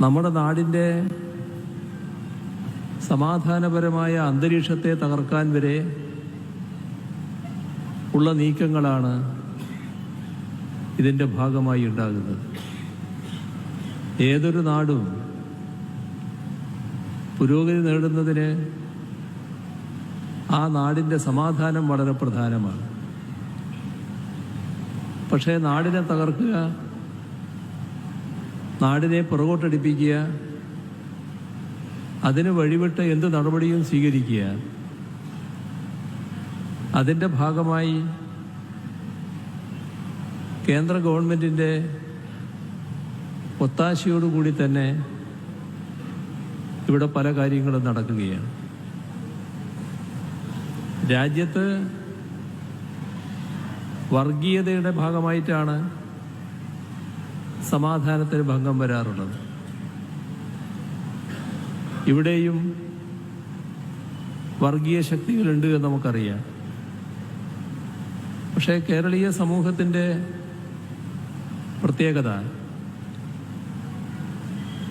നമ്മുടെ നാടിന്റെ സമാധാനപരമായ അന്തരീക്ഷത്തെ തകർക്കാൻ വരെ ഉള്ള നീക്കങ്ങളാണ് ഇതിന്റെ ഭാഗമായി ഉണ്ടാകുന്നത്. ഏതൊരു നാടും പുരോഗതി നേടുന്നതിന് ആ നാടിന്റെ സമാധാനം വളരെ പ്രധാനമാണ്. പക്ഷേ നാടിനെ തകർക്കുക നാടിനെ പുറകോട്ടടിപ്പിക്കുക അതിന് വഴിവിട്ട് എന്ത് നടപടിയും സ്വീകരിക്കുക. അതിന്റെ ഭാഗമായി കേന്ദ്ര ഗവൺമെന്റിന്റെ ഒത്താശയോടുകൂടി തന്നെ ഇവിടെ പല കാര്യങ്ങളും നടക്കുകയാണ്. രാജ്യത്ത് വർഗീയതയുടെ ഭാഗമായിട്ടാണ് സമാധാനത്തിന് ഭംഗം വരാറുള്ളത്. ഇവിടെയും വർഗീയ ശക്തികളുണ്ട് എന്ന് നമുക്കറിയാം. പക്ഷേ കേരളീയ സമൂഹത്തിന്റെ പ്രത്യേകത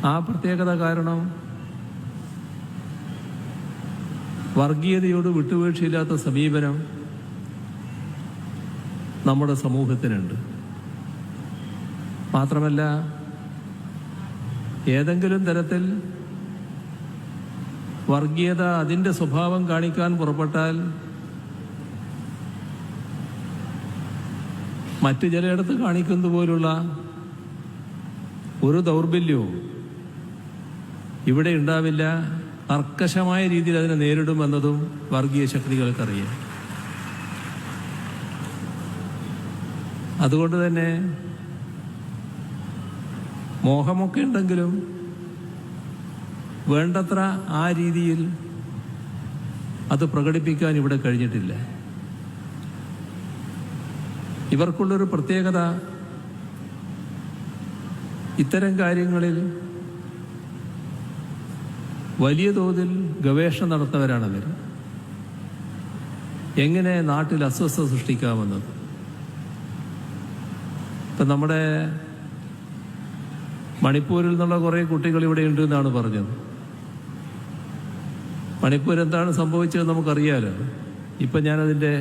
ആ പ്രത്യേകത കാരണം വർഗീയതയോട് വിട്ടുവീഴ്ചയില്ലാത്ത സമീപനം നമ്മുടെ സമൂഹത്തിനുണ്ട്. മാത്രമല്ല ഏതെങ്കിലും തരത്തിൽ വർഗീയത അതിന്റെ സ്വഭാവം കാണിക്കാൻ പുറപ്പെട്ടാൽ മറ്റു ചിലയിടത്ത് കാണിക്കുന്നത് പോലുള്ള ഒരു ദൗർബല്യവും ഇവിടെ ഉണ്ടാവില്ല. കർക്കശമായ രീതിയിൽ അതിനെ നേരിടുമെന്നതും വർഗീയ ശക്തികൾക്കറിയാം. അതുകൊണ്ട് തന്നെ മോഹമൊക്കെ ഉണ്ടെങ്കിലും വേണ്ടത്ര ആ രീതിയിൽ അത് പ്രകടിപ്പിക്കാൻ ഇവിടെ കഴിഞ്ഞിട്ടില്ല. ഇവർക്കുള്ളൊരു പ്രത്യേകത ഇത്തരം കാര്യങ്ങളിൽ വലിയ തോതിൽ ഗവേഷണം നടത്തുന്നവരാണവർ എങ്ങനെ നാട്ടിൽ അസ്വസ്ഥത സൃഷ്ടിക്കാമെന്നത് ഇപ്പം നമ്മുടെ മണിപ്പൂരിൽ നിന്നുള്ള കുറേ കുട്ടികൾ ഇവിടെ ഉണ്ട് എന്നാണ് പറഞ്ഞത്. മണിപ്പൂർ എന്താണ് സംഭവിച്ചത് നമുക്കറിയാലോ. ഇപ്പം ഞാനതിന്റെ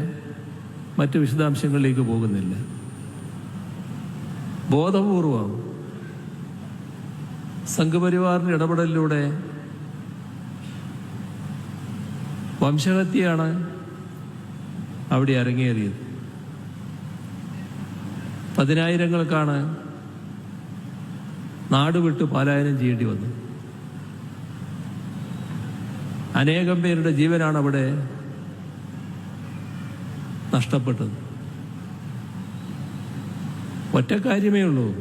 മറ്റു വിശദാംശങ്ങളിലേക്ക് പോകുന്നില്ല. ബോധപൂർവം സംഘപരിവാറിന്റെ ഇടപെടലിലൂടെ വംശഹത്യയാണ് അവിടെ അരങ്ങേറിയത്. പതിനായിരങ്ങൾക്കാണ് നാട് വിട്ട് പലായനം ചെയ്യേണ്ടി വന്നു. അനേകം പേരുടെ ജീവനാണ് അവിടെ നഷ്ടപ്പെട്ടത്. ഒറ്റ കാര്യമേ ഉള്ളൂ.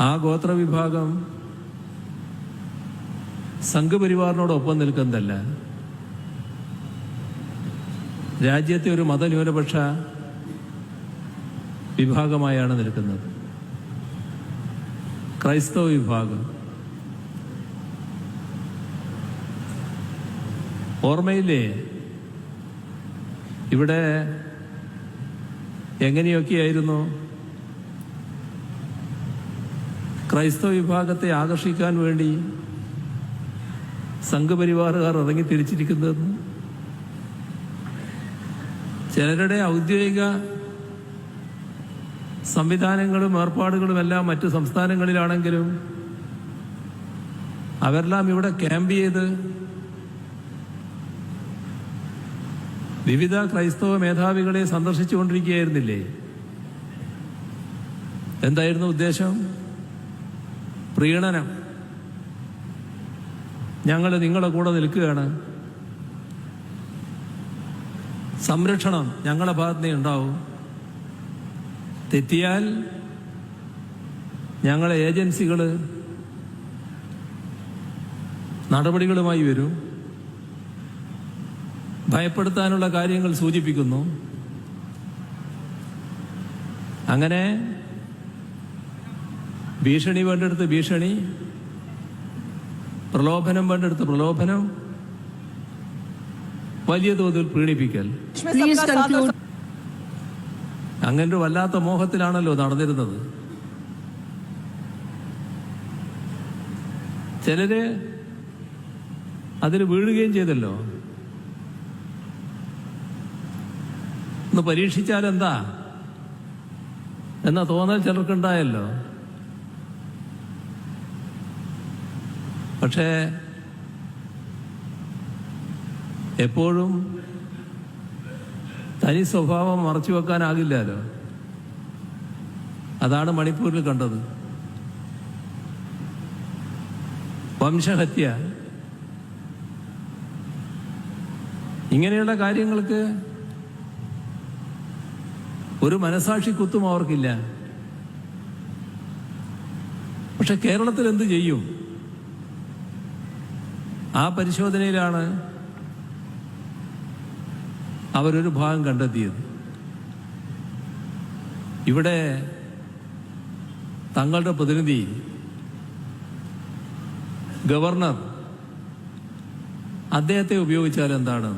ആ ഗോത്രവിഭാഗം സംഘപരിവാറിനോടൊപ്പം നിൽക്കുന്നതല്ല. രാജ്യത്തെ ഒരു മതന്യൂനപക്ഷ വിഭാഗമായാണ് നിൽക്കുന്നത്. ക്രൈസ്തവ വിഭാഗം. ഓർമ്മയില്ലേ? ഇവിടെ എങ്ങനെയൊക്കെയായിരുന്നു? ക്രൈസ്തവ വിഭാഗത്തെ ആകർഷിക്കാൻ വേണ്ടി സംഘപരിവാറുകാർ ഇറങ്ങി തിരിച്ചിരിക്കുന്നതെന്ന്. ചിലരുടെ ഔദ്യോഗിക സംവിധാനങ്ങളും ഏർപ്പാടുകളും എല്ലാം മറ്റു സംസ്ഥാനങ്ങളിലാണെങ്കിലും അവരെല്ലാം ഇവിടെ ക്യാമ്പ് ചെയ്ത് വിവിധ ക്രൈസ്തവ മേധാവികളെ സന്ദർശിച്ചുകൊണ്ടിരിക്കുകയായിരുന്നില്ലേ? എന്തായിരുന്നു ഉദ്ദേശം? പ്രീണനം. ഞങ്ങൾ നിങ്ങളുടെ കൂടെ നിൽക്കുകയാണ്. സംരക്ഷണം ഞങ്ങളുടെ ഭാഗത്തുനിന്ന് ഉണ്ടാവും തെറ്റിയാൽ ഞങ്ങളെ ഏജൻസികൾ നടപടികളുമായി വരും. ഭയപ്പെടുത്താനുള്ള കാര്യങ്ങൾ സൂചിപ്പിക്കുന്നു. അങ്ങനെ ഭീഷണി വേണ്ടെടുത്ത് ഭീഷണി പ്രലോഭനം വേണ്ടെടുത്ത് പ്രലോഭനം വലിയ തോതിൽ പ്രീണിപ്പിക്കൽ അങ്ങനെ ഒരു വല്ലാത്ത മോഹത്തിലാണല്ലോ നടന്നിരുന്നത്. ചിലര് അതിന് വീഴുകയും ചെയ്തല്ലോ. ഒന്ന് പരീക്ഷിച്ചാൽ എന്താ എന്നാ തോന്നൽ ചിലർക്കുണ്ടായല്ലോ. പക്ഷേ എപ്പോഴും തനി സ്വഭാവം മറച്ചു വെക്കാനാകില്ലല്ലോ. അതാണ് മണിപ്പൂരിൽ കണ്ടത്. വംശഹത്യ. ഇങ്ങനെയുള്ള കാര്യങ്ങൾക്ക് ഒരു മനസാക്ഷി കുത്തും അവർക്കില്ല. പക്ഷെ കേരളത്തിൽ എന്ത് ചെയ്യും? ആ പരിശോധനയിലാണ് അവരൊരു ഭാഗം കണ്ടെത്തിയത്. ഇവിടെ തങ്ങളുടെ പ്രതിനിധി ഗവർണർ അദ്ദേഹത്തെ ഉപയോഗിച്ചാൽ എന്താണ്?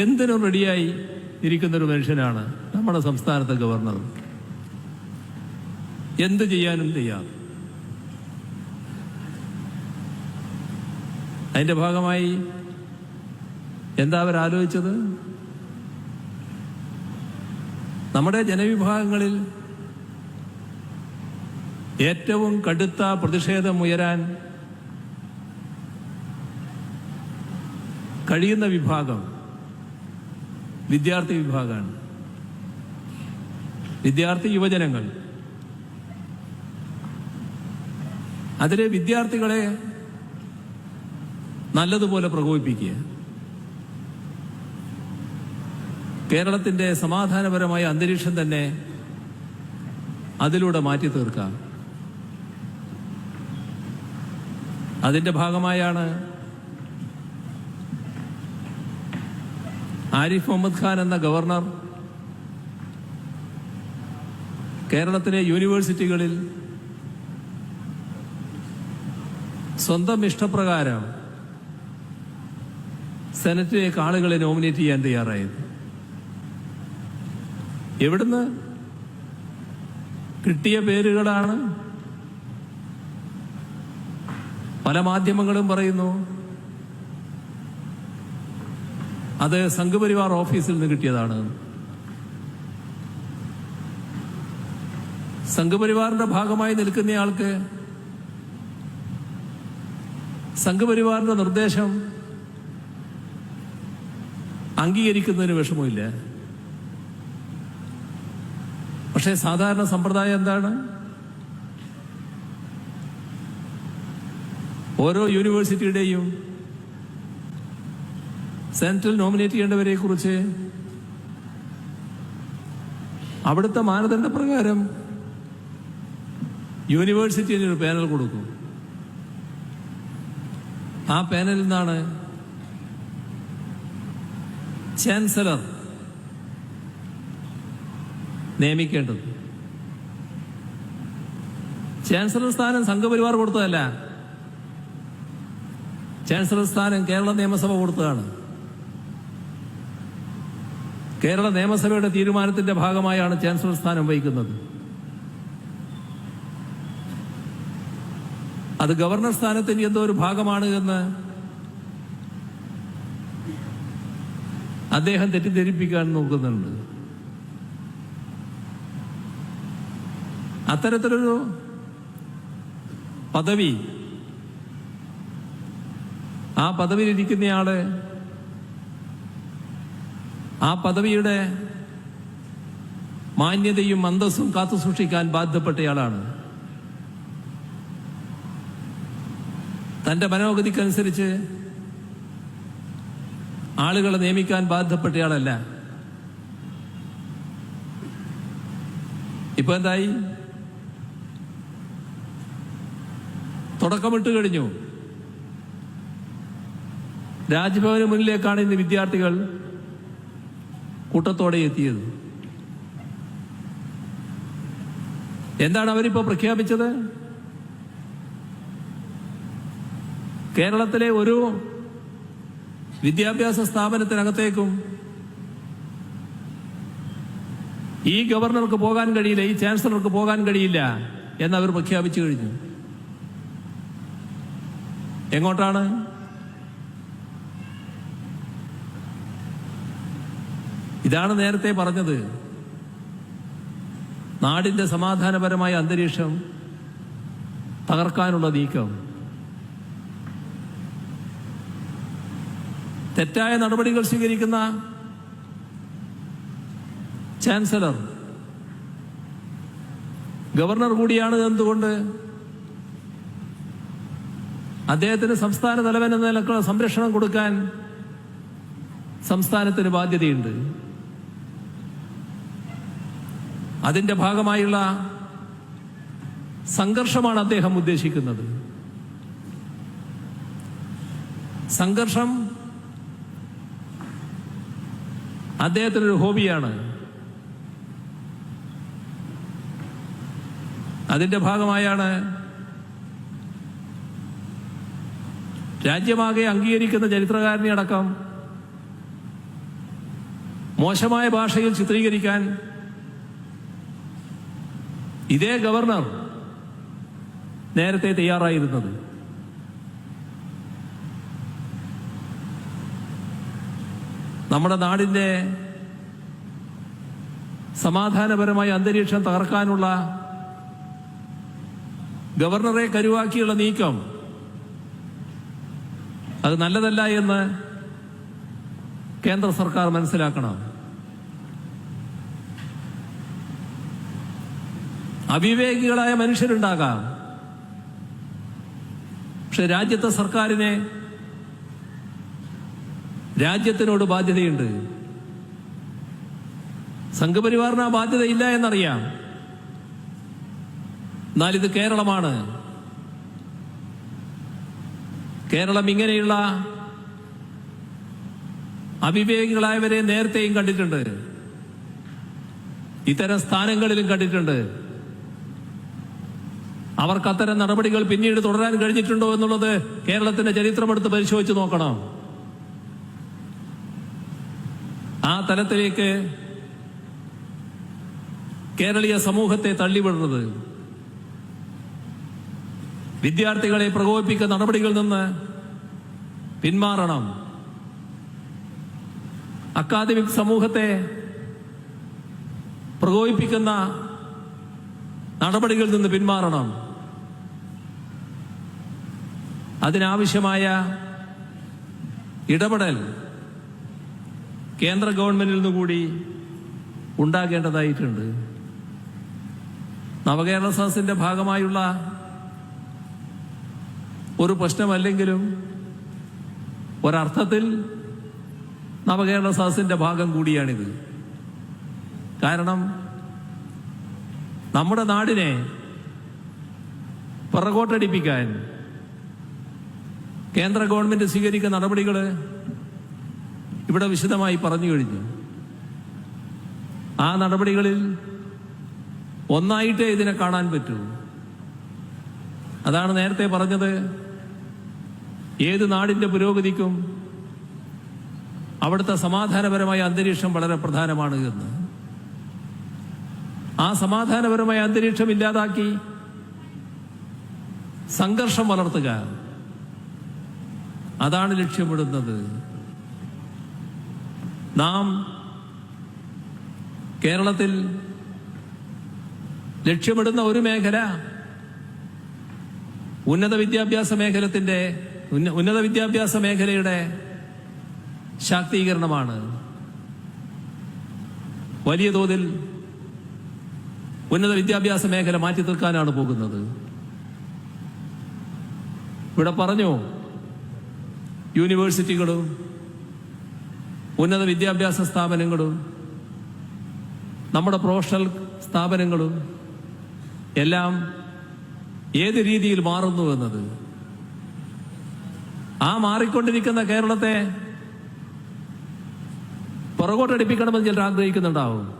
എന്തിനും റെഡിയായി ഇരിക്കുന്ന ഒരു മനുഷ്യനാണ് നമ്മുടെ സംസ്ഥാനത്തെ ഗവർണർ. എന്ത് ചെയ്യാനും ചെയ്യാം അതിന്റെ ഭാഗമായി എന്താ അവരാലോചിച്ചത്? നമ്മുടെ ജനവിഭാഗങ്ങളിൽ ഏറ്റവും കടുത്ത പ്രതിഷേധം ഉയരാൻ കഴിയുന്ന വിഭാഗം വിദ്യാർത്ഥി വിഭാഗമാണ്. വിദ്യാർത്ഥി യുവജനങ്ങൾ. അതിലെ വിദ്യാർത്ഥികളെ നല്ലതുപോലെ പ്രകോപിപ്പിക്കുക. കേരളത്തിന്റെ സമാധാനപരമായ അന്തരീക്ഷം തന്നെ അതിലൂടെ മാറ്റി തീർക്കാം. അതിന്റെ ഭാഗമായാണ് ആരിഫ് മുഹമ്മദ് ഖാൻ എന്ന ഗവർണർ കേരളത്തിലെ യൂണിവേഴ്സിറ്റികളിൽ സ്വന്തം ഇഷ്ടപ്രകാരം സെനറ്റിലേക്ക് ആളുകളെ നോമിനേറ്റ് ചെയ്യാൻ തയ്യാറായത് എവിടുന്ന്? കിട്ടിയ പേരുകളാണ്. പല മാധ്യമങ്ങളും പറയുന്നു അത് സംഘപരിവാർ ഓഫീസിൽ നിന്ന് കിട്ടിയതാണ്. സംഘപരിവാറിന്റെ ഭാഗമായി നിൽക്കുന്നയാൾക്ക് സംഘപരിവാറിന്റെ നിർദ്ദേശം അംഗീകരിക്കുന്നതിന് വിഷമമില്ല. പക്ഷേ സാധാരണ സമ്പ്രദായം എന്താണ്? ഓരോ യൂണിവേഴ്സിറ്റിയുടെയും സെൻട്രൽ നോമിനേറ്റ് ചെയ്യേണ്ടവരെ കുറിച്ച് അവിടുത്തെ മാനദണ്ഡ പ്രകാരം യൂണിവേഴ്സിറ്റിയിൽ ഒരു പാനൽ കൊടുക്കും. ആ പാനലിൽ നിന്നാണ് ചാൻസലർ നിയമിക്കേണ്ടത്. ചാൻസലർ സ്ഥാനം സംഘപരിവാർ കൊടുത്തതല്ല. ചാൻസലർ സ്ഥാനം കേരള നിയമസഭ കൊടുത്തതാണ്. കേരള നിയമസഭയുടെ തീരുമാനത്തിന്റെ ഭാഗമായാണ് ചാൻസലർ സ്ഥാനം വഹിക്കുന്നത്. അത് ഗവർണർ സ്ഥാനത്തിന്റെ എന്തോ ഒരു ഭാഗമാണ് എന്ന് അദ്ദേഹം തെറ്റിദ്ധരിപ്പിക്കാൻ നോക്കുന്നുണ്ട്. അത്തരത്തിലൊരു പദവി. ആ പദവിയിലിരിക്കുന്നയാൾ ആ പദവിയുടെ മാന്യതയും അന്തസ്സും കാത്തുസൂക്ഷിക്കാൻ ബാധ്യപ്പെട്ടയാളാണ്. തന്റെ മനോഗതിക്കനുസരിച്ച് ആളുകളെ നിയമിക്കാൻ ബാധ്യപ്പെട്ടയാളല്ല. ഇപ്പൊ എന്തായി? തുടക്കമിട്ട് കഴിഞ്ഞു. രാജ്ഭവന് മുന്നിലേക്കാണ് ഇന്ന് വിദ്യാർത്ഥികൾ കൂട്ടത്തോടെ എത്തിയത്. എന്താണ് അവരിപ്പോ പ്രഖ്യാപിച്ചത്? കേരളത്തിലെ ഒരു വിദ്യാഭ്യാസ സ്ഥാപനത്തിനകത്തേക്കും ഈ ഗവർണർക്ക് പോകാൻ കഴിയില്ല ഈ ചാൻസലർക്ക് പോകാൻ കഴിയില്ല എന്നവർ പ്രഖ്യാപിച്ചു കഴിഞ്ഞു. എങ്ങോട്ടാണ്? ഇതാണ് നേരത്തെ പറഞ്ഞത്. നാടിന്റെ സമാധാനപരമായ അന്തരീക്ഷം തകർക്കാനുള്ള നീക്കം. തെറ്റായ നടപടികൾ സ്വീകരിക്കുന്ന ചാൻസലർ ഗവർണർ കൂടിയാണ് എന്തുകൊണ്ട് അദ്ദേഹത്തിന് സംസ്ഥാന തലവൻ എന്ന നിലക്കുള്ള സംരക്ഷണം കൊടുക്കാൻ സംസ്ഥാനത്തിന് ബാധ്യതയുണ്ട്. അതിന്റെ ഭാഗമായുള്ള സംഘർഷമാണ് അദ്ദേഹം ഉദ്ദേശിക്കുന്നത്. സംഘർഷം അദ്ദേഹത്തിനൊരു ഹോബിയാണ്. അതിന്റെ ഭാഗമായാണ് രാജ്യമാകെ അംഗീകരിക്കുന്ന ചരിത്രകാരനെ അടക്കം മോശമായ ഭാഷയിൽ ചിത്രീകരിക്കാൻ ഇതേ ഗവർണർ നേരത്തെ തയ്യാറായിരുന്നത്. നമ്മുടെ നാടിന്റെ സമാധാനപരമായ അന്തരീക്ഷം തകർക്കാനുള്ള ഗവർണറെ കരുവാക്കിയുള്ള നീക്കം അത് നല്ലതല്ല എന്ന് കേന്ദ്ര സർക്കാർ മനസ്സിലാക്കണം. അവിവേകികളായ മനുഷ്യരുണ്ടാകാം. പക്ഷെ രാജ്യത്തെ സർക്കാരിനെ രാജ്യത്തിനോട് ബാധ്യതയുണ്ട്. സംഘപരിവാറിന് ആ ബാധ്യതയില്ല എന്നറിയാം. എന്നാൽ ഇത് കേരളമാണ്. കേരളം ഇങ്ങനെയുള്ള അവിവേകികളായവരെ നേരത്തെയും കണ്ടിട്ടുണ്ട്. ഇത്തരം സ്ഥാനങ്ങളിലും കണ്ടിട്ടുണ്ട്. അവർക്ക് അത്തരം നടപടികൾ പിന്നീട് തുടരാൻ കഴിഞ്ഞിട്ടുണ്ടോ എന്നുള്ളത് കേരളത്തിന്റെ ചരിത്രമെടുത്ത് പരിശോധിച്ച് നോക്കണം. ആ തലത്തിലേക്ക് കേരളീയ സമൂഹത്തെ തള്ളിവിടുന്നത്. വിദ്യാർത്ഥികളെ പ്രകോപിപ്പിക്കുന്ന നടപടികളിൽ നിന്ന് പിന്മാറണം. അക്കാദമിക് സമൂഹത്തെ പ്രകോപിപ്പിക്കുന്ന നടപടികളിൽ നിന്ന് പിന്മാറണം. അതിനാവശ്യമായ ഇടപെടൽ കേന്ദ്ര ഗവൺമെന്റിൽ നിന്നുകൂടി ഉണ്ടാകേണ്ടതായിട്ടുണ്ട്. നവകേരള സദസ്സിന്റെ ഭാഗമായുള്ള ഒരു പ്രശ്നമല്ലെങ്കിലും ഒരർത്ഥത്തിൽ നവകേരള സദസ്സിന്റെ ഭാഗം കൂടിയാണിത്. കാരണം നമ്മുടെ നാടിനെ പിറകോട്ടടിപ്പിക്കാൻ കേന്ദ്ര ഗവൺമെന്റ് സ്വീകരിക്കുന്ന നടപടികൾ ഇവിടെ വിശദമായി പറഞ്ഞു കഴിഞ്ഞു. ആ നടപടികളിൽ ഒന്നായിട്ടേ ഇതിനെ കാണാൻ പറ്റൂ. അതാണ് നേരത്തെ പറഞ്ഞത് ഏത് നാടിന്റെ പുരോഗതിക്കും അവിടുത്തെ സമാധാനപരമായ അന്തരീക്ഷം വളരെ പ്രധാനമാണ് എന്ന്. ആ സമാധാനപരമായ അന്തരീക്ഷം ഇല്ലാതാക്കി സംഘർഷം വളർത്തുക. അതാണ് ലക്ഷ്യമിടുന്നത്. നാം കേരളത്തിൽ ലക്ഷ്യമിടുന്ന ഒരു മേഖല ഉന്നത വിദ്യാഭ്യാസ മേഖലത്തിന്റെ ഉന്ന- ഉന്നത വിദ്യാഭ്യാസ മേഖലയുടെ ശാക്തീകരണമാണ്. വലിയ തോതിൽ ഉന്നത വിദ്യാഭ്യാസ മേഖല മാറ്റി തീർക്കാനാണ് പോകുന്നത്. ഇവിടെ പറഞ്ഞു? യൂണിവേഴ്സിറ്റികളും ഉന്നത വിദ്യാഭ്യാസ സ്ഥാപനങ്ങളും നമ്മുടെ പ്രൊഫഷണൽ സ്ഥാപനങ്ങളും എല്ലാം ഏത് രീതിയിൽ മാറുന്നു എന്നത് ആ മാറിക്കൊണ്ടിരിക്കുന്ന കേരളത്തെ പുറകോട്ടടിപ്പിക്കണമെന്ന് ചിലർ ആഗ്രഹിക്കുന്നുണ്ടാവും.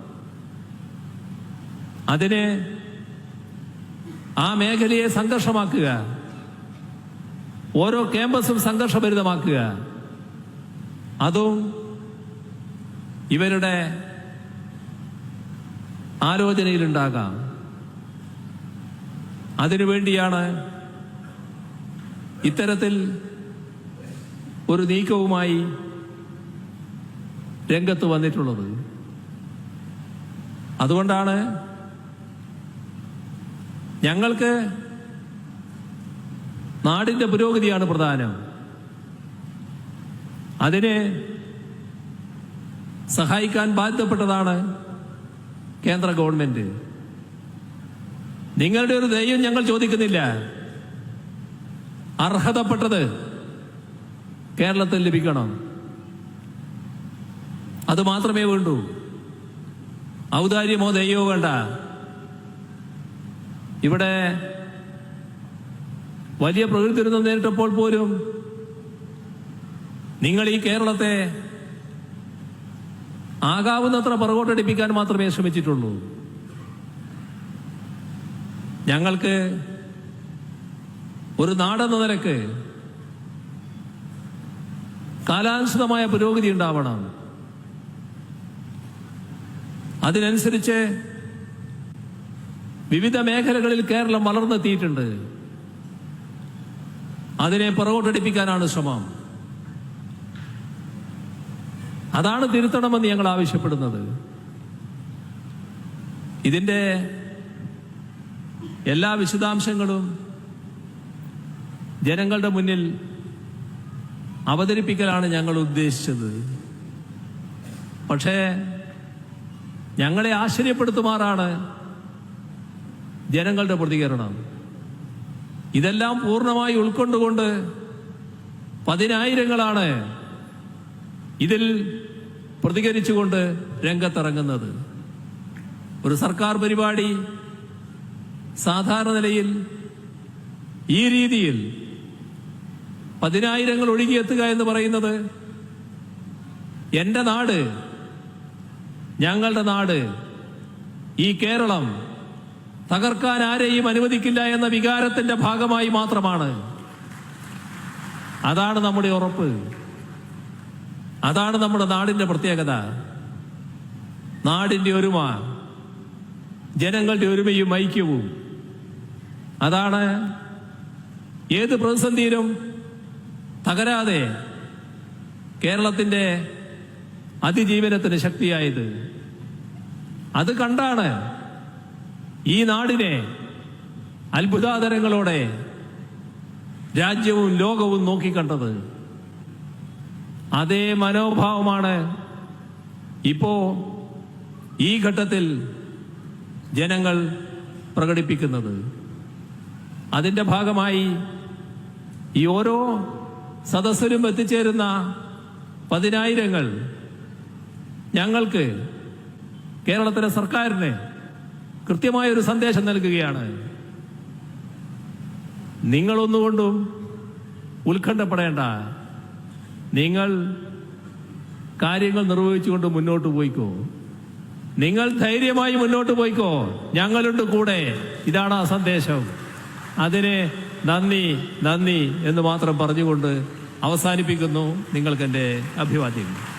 അതിന് ആ മേഖലയെ സംഘർഷമാക്കുക. ഓരോ ക്യാമ്പസും സംഘർഷഭരിതമാക്കുക. അതും ഇവരുടെ ആലോചനയിലുണ്ടാകാം. അതിനുവേണ്ടിയാണ് ഇത്തരത്തിൽ ഒരു നീക്കവുമായി രംഗത്ത് വന്നിട്ടുള്ളത്. അതുകൊണ്ടാണ് ഞങ്ങൾക്ക് നാടിന്റെ പുരോഗതിയാണ് പ്രധാനം. അതിനെ സഹായിക്കാൻ ബാധ്യപ്പെട്ടതാണ് കേന്ദ്ര ഗവൺമെന്റ്. നിങ്ങളുടെ ഒരു ദയം ഞങ്ങൾ ചോദിക്കുന്നില്ല. അർഹതപ്പെട്ടത് കേരളത്തിൽ ലഭിക്കണം? അത് മാത്രമേ വേണ്ടൂ. ഔദാര്യമോ ദയോ വേണ്ട. ഇവിടെ വലിയ പ്രകൃതി ദുരന്തം നേരിട്ടപ്പോൾ പോലും നിങ്ങൾ ഈ കേരളത്തെ ആകാവുന്നത്ര പുറകോട്ടടിപ്പിക്കാൻ മാത്രമേ ശ്രമിച്ചിട്ടുള്ളൂ. ഞങ്ങൾക്ക് ഒരു നാടെന്ന നിലയ്ക്ക് കാലാനുസൃതമായ പുരോഗതി ഉണ്ടാവണം. അതിനനുസരിച്ച് വിവിധ മേഖലകളിൽ കേരളം വളർന്നെത്തിയിട്ടുണ്ട് അതിനെ പുറകോട്ടടിപ്പിക്കാനാണ് ശ്രമം. അതാണ് തിരുത്തണമെന്ന് ഞങ്ങൾ ആവശ്യപ്പെടുന്നത്. ഇതിന്റെ എല്ലാ വിശദാംശങ്ങളും ജനങ്ങളുടെ മുന്നിൽ അവതരിപ്പിക്കലാണ് ഞങ്ങൾ ഉദ്ദേശിച്ചത്. പക്ഷേ ഞങ്ങളെ ആശ്ചര്യപ്പെടുത്തുമാറാണ് ജനങ്ങളുടെ പ്രതികരണം. ഇതെല്ലാം പൂർണമായി ഉൾക്കൊണ്ടുകൊണ്ട് പതിനായിരങ്ങളാണ് ഇതിൽ പ്രതികരിച്ചുകൊണ്ട് രംഗത്തിറങ്ങുന്നത്. ഒരു സർക്കാർ പരിപാടി സാധാരണ നിലയിൽ ഈ രീതിയിൽ പതിനായിരങ്ങൾ ഒഴുകിയെത്തുക എന്ന് പറയുന്നത് എന്റെ നാട് ഞങ്ങളുടെ നാട് ഈ കേരളം തകർക്കാൻ ആരെയും അനുവദിക്കില്ല എന്ന വികാരത്തിന്റെ ഭാഗമായി മാത്രമാണ്. അതാണ് നമ്മുടെ ഉറപ്പ്. അതാണ് നമ്മുടെ നാടിന്റെ പ്രത്യേകത. നാടിന്റെ ഒരുമ ജനങ്ങളുടെ ഒരുമയും ഐക്യവും. അതാണ് ഏത് പ്രതിസന്ധിയിലും തകരാതെ കേരളത്തിന്റെ അതിജീവനത്തിന് ശക്തിയായത്. അത് കണ്ടാണ് ഈ നാടിനെ അത്ഭുതാതരങ്ങളോടെ രാജ്യവും ലോകവും നോക്കിക്കണ്ടത്. അതേ മനോഭാവമാണ് ഇപ്പോ ഈ ഘട്ടത്തിൽ ജനങ്ങൾ പ്രകടിപ്പിക്കുന്നത്. അതിന്റെ ഭാഗമായി ഈ ഓരോ സദസ്സിലും എത്തിച്ചേരുന്ന പതിനായിരങ്ങൾ ഞങ്ങൾക്ക് കേരളത്തിലെ സർക്കാരിന് കൃത്യമായ ഒരു സന്ദേശം നൽകുകയാണ്. നിങ്ങളൊന്നുകൊണ്ടും ഉത്കണ്ഠപ്പെടേണ്ട. നിങ്ങൾ കാര്യങ്ങൾ നിർവഹിച്ചുകൊണ്ട് മുന്നോട്ട് പോയിക്കോ. നിങ്ങൾ ധൈര്യമായി മുന്നോട്ട് പോയിക്കോ. ഞങ്ങളുണ്ട് കൂടെ. ഇതാണ് ആ സന്ദേശം. അതിന് നന്ദി നന്ദി എന്ന് മാത്രം പറഞ്ഞുകൊണ്ട് അവസാനിപ്പിക്കുന്നു. നിങ്ങൾക്ക് എന്റെ അഭിവാദ്യങ്ങൾ.